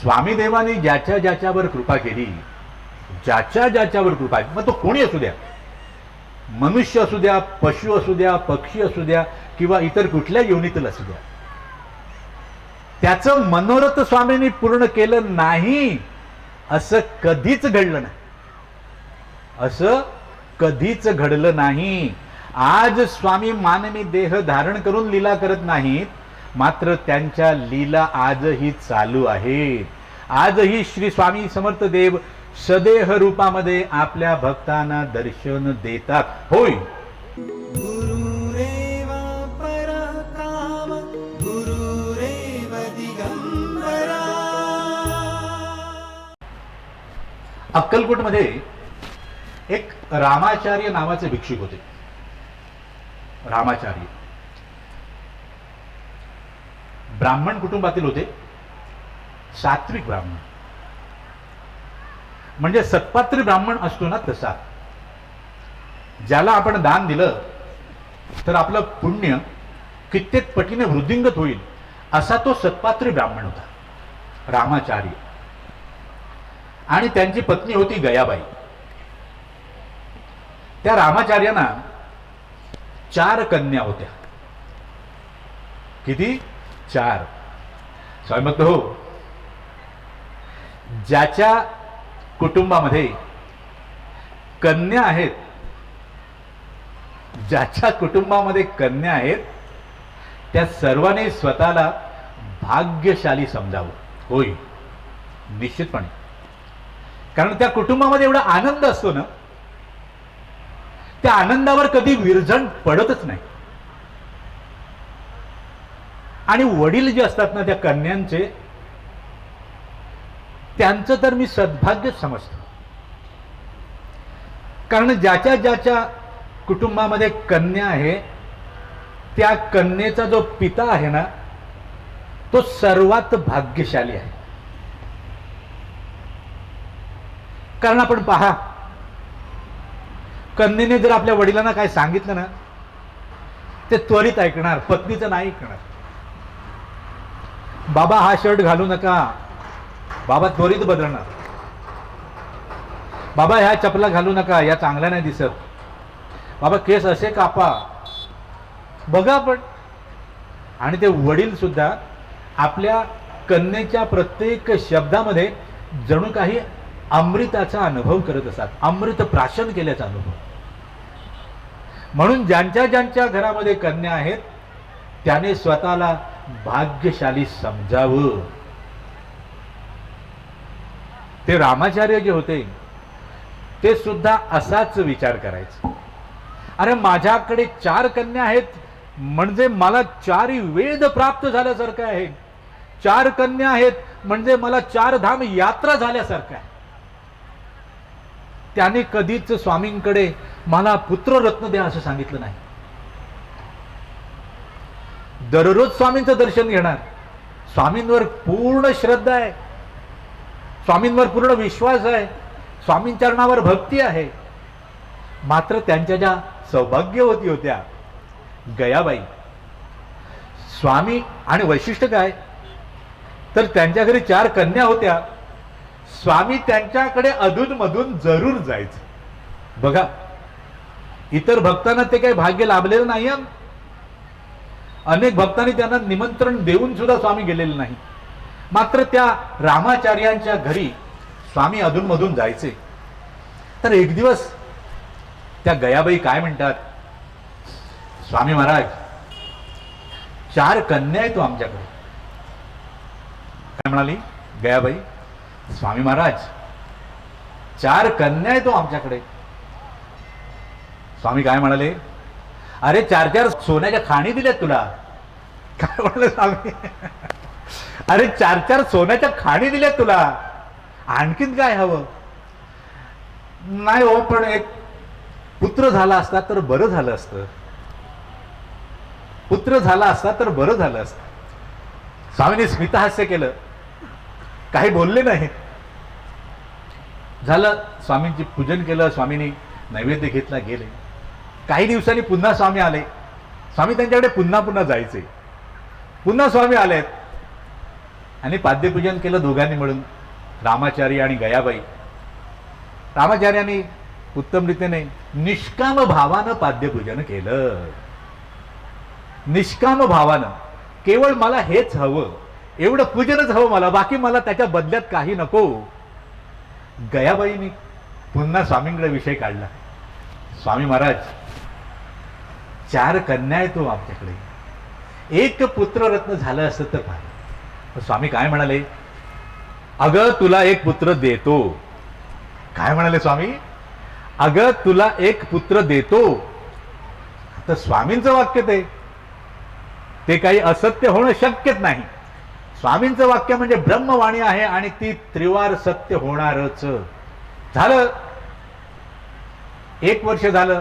स्वामी देवाने ज्याच्या ज्याच्यावर कृपा केली ज्याच्या ज्याच्यावर कृपा मग तो कोणी असू द्या? मनुष्य असू द्या पशु असू द्या पक्षी असू द्या किंवा इतर कुठल्या योनीतील असू द्या. त्याचं मनोरथ स्वामींनी पूर्ण केलं नाही असं कधीच घडलं नाही. असं कधीच घडलं नाही. आज स्वामी मानवी देह धारण करून लीला करत नाहीत मात्र त्यांच्या लीला आजही चालू आहेत. आजही श्री स्वामी समर्थ देव सदेह रूपामध्ये आपल्या भक्तांना दर्शन देतात. होय. दिगंबरा. अक्कलकोटमध्ये एक रामाचार्य नावाचे भिक्षुक होते. रामाचार्य. ब्राह्मण कुटुंबातील होते. सात्विक ब्राह्मण. म्हणजे सत्पात्री ब्राह्मण असतो ना तसा ज्याला आपण दान दिलं तर आपलं पुण्य कित्येक पटीने वृद्धिंगत होईल असा तो सत्पात्री ब्राह्मण होता. रामाचार्य. आणि त्यांची पत्नी होती गयाबाई. त्या रामाचार्यांना चार कन्या होत्या. किती? चार. स्वामी म्हणतो हो. ज्याच्या कुटुंबामध्ये कन्या आहेत ज्याच्या कुटुंबामध्ये कन्या आहेत त्या सर्वांनी स्वतःला भाग्यशाली समजावं. होय. निश्चितपणे. कारण त्या कुटुंबामध्ये एवढा आनंद असतो ना त्या आनंदावर कधी विरजण पडतच नाही. आणि वडील जे असतात ना त्या कन्यांचे त्यांचं तर मी सद्भाग्य समजतो. कारण ज्याच्या ज्याच्या कुटुंबामध्ये कन्या आहे त्या कन्येचा जो पिता आहे ना तो सर्वात भाग्यशाली आहे. कारण आपण पहा कन्येने जर आपल्या वडिलांना काय सांगितलं ना ते त्वरित ऐकणार पत्नीचं नाही ऐकणार. बाबा हा शर्ट घालू नका. बाबा त्वरित बदलणार. बाबा ह्या चपला घालू नका या चांगल्या नाही दिसत. बाबा केस असे कापा. बघा पण. आणि ते वडील सुद्धा आपल्या कन्येच्या प्रत्येक शब्दामध्ये जणू काही अमृताचा अनुभव करत असतात. अमृत प्राशन केल्याचा अनुभव. म्हणून ज्यांच्या ज्यांच्या घरामध्ये कन्या आहेत त्याने स्वतःला भाग्यशाली समजावं. ते रामाचार्य जे होते ते सुद्धा असाच विचार करायचे. अरे माझ्याकडे चार कन्या आहेत म्हणजे मला चारी वेद प्राप्त झाल्यासारखं आहे. चार कन्या आहेत म्हणजे मला चार धाम यात्रा झाल्यासारखं आहे. त्याने कधीच स्वामींकडे मला पुत्ररत्न द्या असं सांगितलं नाही. दररोज स्वामींचं दर्शन घेणार. स्वामींवर पूर्ण श्रद्धा आहे. स्वामींवर पूर्ण विश्वास आहे. स्वामींचरणावर भक्ती आहे. मात्र त्यांच्या ज्या सौभाग्यवती होत्या गयाबाई स्वामी आणि वैशिष्ट्य काय? तर त्यांच्या घरी चार कन्या होत्या. स्वामी त्यांच्याकडे अधून मधून जरूर जायचं. बघा इतर भक्तांना ते काही भाग्य लाभलेलं नाही अनेक भक्तांनी त्यांना निमंत्रण देऊन सुद्धा स्वामी गेलेले नाही. मात्र त्या रामाचार्यांच्या घरी स्वामी अधूनमधून जायचे. तर एक दिवस त्या गयाबाई काय म्हणतात? स्वामी महाराज चार कन्या आहे तो हो आमच्याकडे. काय म्हणाली? गयाबाई स्वामी महाराज चार कन्या आहे तो हो आमच्याकडे. स्वामी काय म्हणाले? अरे चार चार सोन्याच्या खाणी दिल्यात तुला. काय म्हणलं स्वामी? अरे चार चार सोन्याच्या खाणी दिल्यात तुला. आणखीन काय हवं? नाही हो पण एक पुत्र झाला असता तर बरं झालं असतं. पुत्र झाला असता तर बरं झालं असतं. स्वामीने स्मितहास्य केलं. काही बोलले नाही. झालं स्वामींची पूजन केलं स्वामींनी नैवेद्य घेतला गेले. काही दिवसांनी पुन्हा स्वामी आले. स्वामी त्यांच्याकडे पुन्हा पुन्हा जायचे. पुन्हा स्वामी आलेत. आणि पाद्यपूजन केलं दोघांनी मिळून रामाचारी आणि गयाबाई. रामाचार्यांनी उत्तम रीतीने निष्काम भावानं पाद्यपूजन केलं. निष्काम भावानं. केवळ मला हेच हवं. एवढं पूजनच हवं मला. बाकी मला त्याच्या बदल्यात काही नको. गयाबाईनी पुन्हा स्वामींकडे विषय काढला. स्वामी महाराज चार कन्या आहे तो आमच्याकडे. एक पुत्ररत्न झालं असं तर फार. स्वामी काय म्हणाले? अगं तुला एक पुत्र देतो. काय म्हणाले स्वामी? अगं तुला एक पुत्र देतो. तर स्वामींचं वाक्य ते. ते काही असत्य होणं शक्यच नाही. स्वामींचं वाक्य म्हणजे ब्रह्मवाणी आहे आणि ती त्रिवार सत्य होणारच. झालं. एक वर्ष झालं.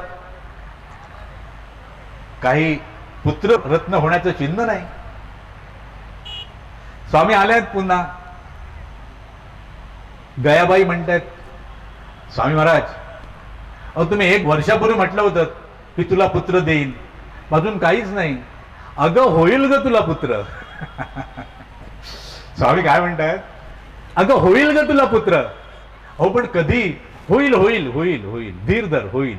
काही पुत्र रत्न होण्याचं चिन्ह नाही. स्वामी आले आहेत पुन्हा. गयाबाई म्हणतायत स्वामी महाराज अहो तुम्ही एक वर्षापूर्वी म्हटलं होतं की तुला पुत्र देईन. अजून काहीच नाही. अगं होईल ग तुला पुत्र. स्वामी काय म्हणतायत अगं होईल ग तुला पुत्र. हो पण कधी? होईल होईल होईल होईल धीर धर होईल.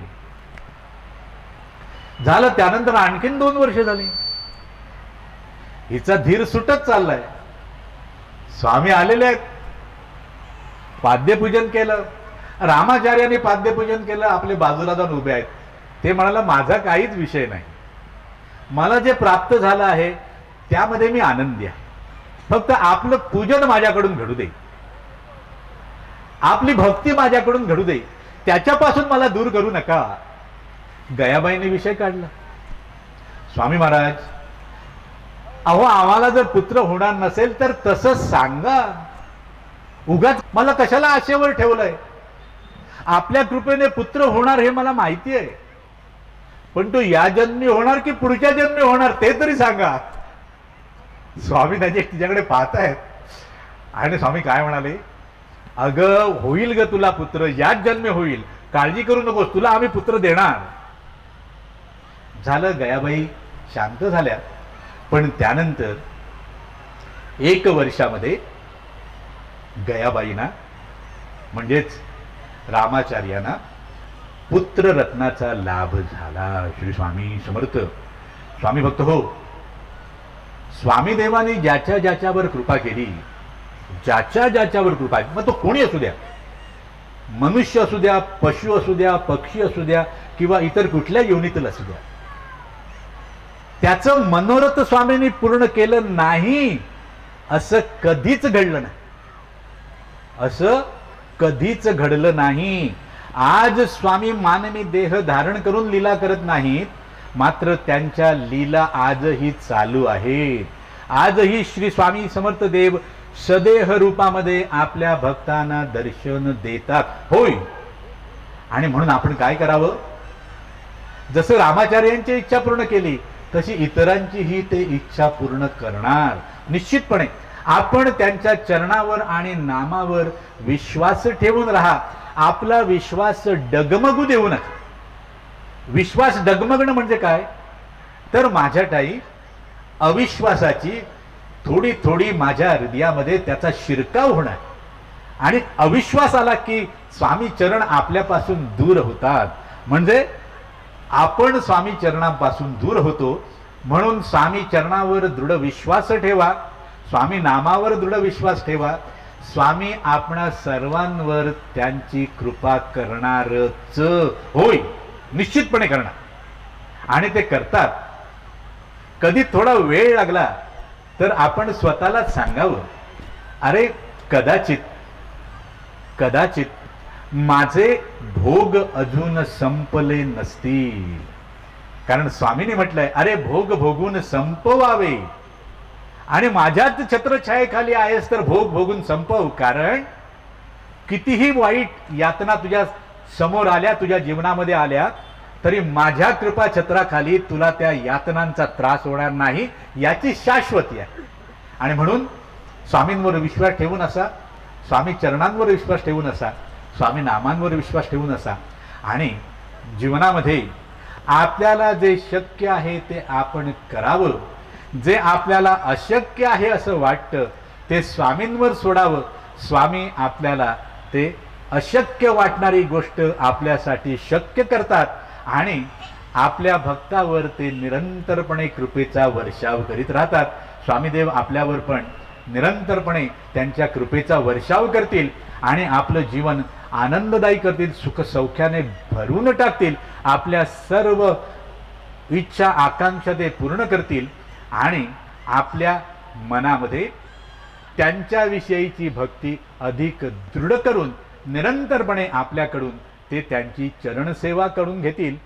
झालं त्यानंतर आणखीन दोन वर्ष झाली. हिचा धीर सुटत चाललाय. स्वामी आलेले आहेत. पाद्यपूजन केलं. रामाचार्याने पाद्यपूजन केलं आपले बाजूला जाऊन उभे आहेत. ते म्हणाला माझा काहीच विषय नाही. मला जे प्राप्त झालं आहे त्यामध्ये मी आनंदी आहे. फक्त आपलं पूजन माझ्याकडून घडू दे. आपली भक्ती माझ्याकडून घडू दे. त्याच्यापासून मला दूर करू नका. गयाबाईने विषय काढला. स्वामी महाराज अहो आम्हाला जर पुत्र होणार नसेल तर तसं सांगा. उगाच मला कशाला आशेवर ठेवलंय? आपल्या कृपेने पुत्र होणार हे मला माहिती आहे. पण तो या जन्मी होणार की पुढच्या जन्मी होणार ते तरी सांगा. स्वामी त्याचे तिच्याकडे पाहत आहेत आणि स्वामी काय म्हणाले? अगं होईल ग तुला पुत्र याच जन्मी होईल. काळजी करू नकोस तुला आम्ही पुत्र देणार. झालं गयाबाई शांत झाल्या. पण त्यानंतर एक वर्षामध्ये गयाबाईंना म्हणजेच रामाचार्यांना पुत्ररत्नाचा लाभ झाला. श्री स्वामी समर्थ. स्वामी भक्त हो स्वामी देवाने ज्याच्या ज्याच्यावर कृपा केली ज्याच्या ज्याच्यावर कृपा मग तो कोणी असू द्या? मनुष्य असू द्या पशु असू द्या पक्षी असू द्या किंवा इतर कुठल्या योनीतील असू द्या. त्याचं मनोरथ स्वामींनी पूर्ण केलं नाही असं कधीच घडलं नाही. असं कधीच घडलं नाही. आज स्वामी मानवी देह धारण करून लीला करत नाहीत मात्र त्यांच्या लीला आजही चालू आहेत. आजही श्री स्वामी समर्थ देव सदेह रूपामध्ये आपल्या भक्तांना दर्शन देतात. होय. आणि म्हणून आपण काय करावं? जसं रामाचार्यांची इच्छा पूर्ण केली तशी इतरांचीही ते इच्छा पूर्ण करणार. निश्चितपणे आपण त्यांच्या चरणावर आणि नामावर विश्वास ठेवून राहा. आपला विश्वास डगमगू देऊ नका. विश्वास डगमगणं म्हणजे काय? तर माझ्या टाई अविश्वासाची थोडी थोडी माझ्या हृदयामध्ये त्याचा शिरकाव होणार. आणि अविश्वास आला की स्वामी चरण आपल्यापासून दूर होतात. म्हणजे आपण स्वामी चरणापासून दूर होतो म्हणून स्वामी चरणावर दृढ विश्वास ठेवा स्वामी नामावर दृढ विश्वास ठेवा स्वामी आपणा सर्वांवर त्यांची कृपा करणारच होय निश्चितपणे करणार. आणि ते करतात. कधी थोडा वेळ लागला तर आपण स्वतःलाच सांगावं अरे कदाचित कदाचित माझे भोग अजून संपले नसतील. कारण स्वामीने म्हटलंय अरे भोग भोगून संपवावे. आणि माझ्याच छत्रछायेखाली आहेस तर भोग भोगून संपव कारण कितीही वाईट यातना तुझ्या समोर आल्या तुझ्या जीवनामध्ये आल्या तरी माझ्या कृपा छत्राखाली तुला त्या यातनांचा त्रास होणार नाही याची शाश्वती आहे. आणि म्हणून स्वामींवर विश्वास ठेवून असा स्वामी चरणांवर विश्वास ठेवून असा स्वामी नामांवर विश्वास ठेवून असा आणि जीवनामध्ये आपल्याला जे शक्य आहे ते आपण करावं. जे आपल्याला अशक्य आहे असं वाटतं ते स्वामींवर सोडावं. स्वामी आपल्याला ते अशक्य वाटणारी गोष्ट आपल्यासाठी शक्य करतात आणि आपल्या भक्तावर ते निरंतरपणे कृपेचा वर्षाव करीत राहतात. स्वामीदेव आपल्यावर पण निरंतरपणे त्यांच्या कृपेचा वर्षाव करतील आणि आपलं जीवन आनंददायी करतील सुखसौख्याने भरून टाकतील आपल्या सर्व इच्छा आकांक्षा ते पूर्ण करतील आणि आपल्या मनामध्ये त्यांच्याविषयीची भक्ती अधिक दृढ करून निरंतरपणे आपल्याकडून ते त्यांची चरणसेवा करून घेतील.